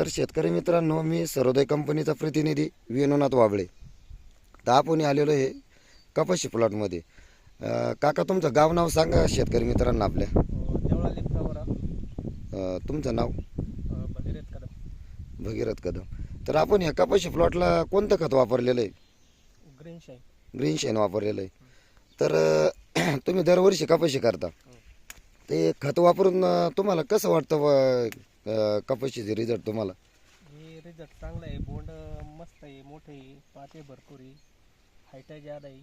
तर शेतकरी मित्रांनो मी सर्वोदय कंपनीचा प्रतिनिधी विनोनाथ वाबळे. तर आपण आलेलो आहे कपाशी प्लॉटमध्ये. काका तुमचं गाव नाव सांगा शेतकरी मित्रांना आपल्या. तुमचं नाव? भगीरथ कदम. भगीरथ कदम. तर आपण या कपाशी प्लॉटला कोणतं खत वापरलेलं आहे? ग्रीन शाईन ग्रीन वापरलेलं आहे. तर तुम्ही दरवर्षी कपाशी करता. ते खत वापरून तुम्हाला कसं वाटतं अं, कपाशीचे रिझल्ट तुम्हाला? हे रिझल्ट चांगला आहे. बोंड मस्त आहे मोठे आहे पाते भरपूर आहे. हाईट जादा आहे.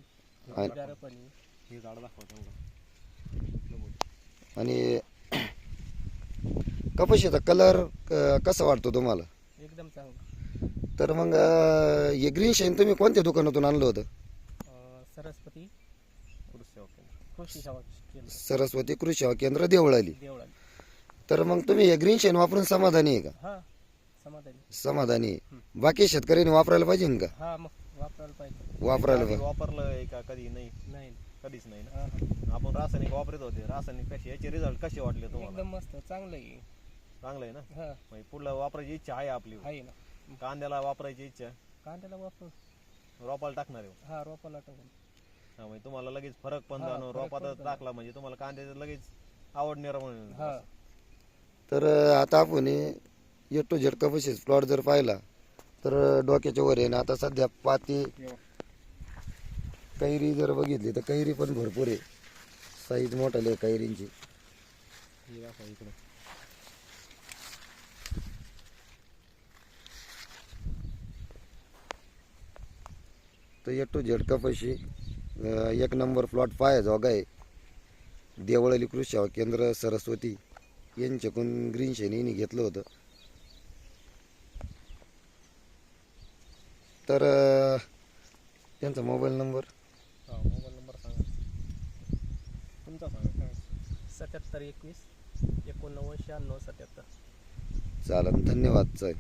पण हे झाड दाखवा आणि कपाशीचा कलर कसा वाटतो तुम्हाला? एकदम चांगलं. तर मग अं, हे ग्रीन शेण तुम्ही कोणत्या दुकानातून आणलं होतं? अं, सरस्वती. कृषी सेवा केंद्र. सरस्वती कृषी सेवा केंद्र देवळाली. देवळा तर मग तुम्ही हे ग्रीन शेण वापरून समाधानी आहे का? हा समाधानी. समाधानी आहे. बाकी शेतकऱ्यांनी वापरायला पाहिजे ना का? हा मग वापरायला पाहिजे. वापरायला पाहिजे. वापरलंय का कधी नाही? नाही. कधीच नाही ना? हा, हा. आपण रासायनिक वापरत होते. रासायनिक कसे याचे रिझल्ट कसे वाटले तुम्हाला? एकदम मस्त. चांगलं आहे. चांगलं आहे ना? हा. म्हणजे पुढलं वापरायची इच्छा आहे आपली. आहे ना. कांद्याला वापरायची इच्छा. कांद्याला वापर रोपाला टाकणार आहे. हा रोपाला टाकून. हा, म्हणजे तुम्हाला लगेच फरक पण हा, जाणव फरक रोपात टाकला म्हणजे तुम्हाला कांद्याचं लगेच आवड निर्माण हा. होईल. तर आता आपण ए टू झेड कपाशी प्लॉट जर पाहिला तर डोक्याच्या वर आहे ना आता सध्या पाती कैरी जर बघितली तर कैरी पण भरपूर आहे. साईज मोठाली आहे कैरींची. तर ए टू झेड कपाशी एक नंबर प्लॉट पाया जोगा आहे देवळली कृषी केंद्र सरस्वती. यांच्याकडून ग्रीन शेनीने घेतलं होतं. तर त्यांचा मोबाईल नंबर हा मोबाईल नंबर सांगा. तुमचा सांगा काय? सत्याहत्तर एकवीस एकोणनव्वद शहाण्णव सत्याहत्तर. चालेल धन्यवाद साहेब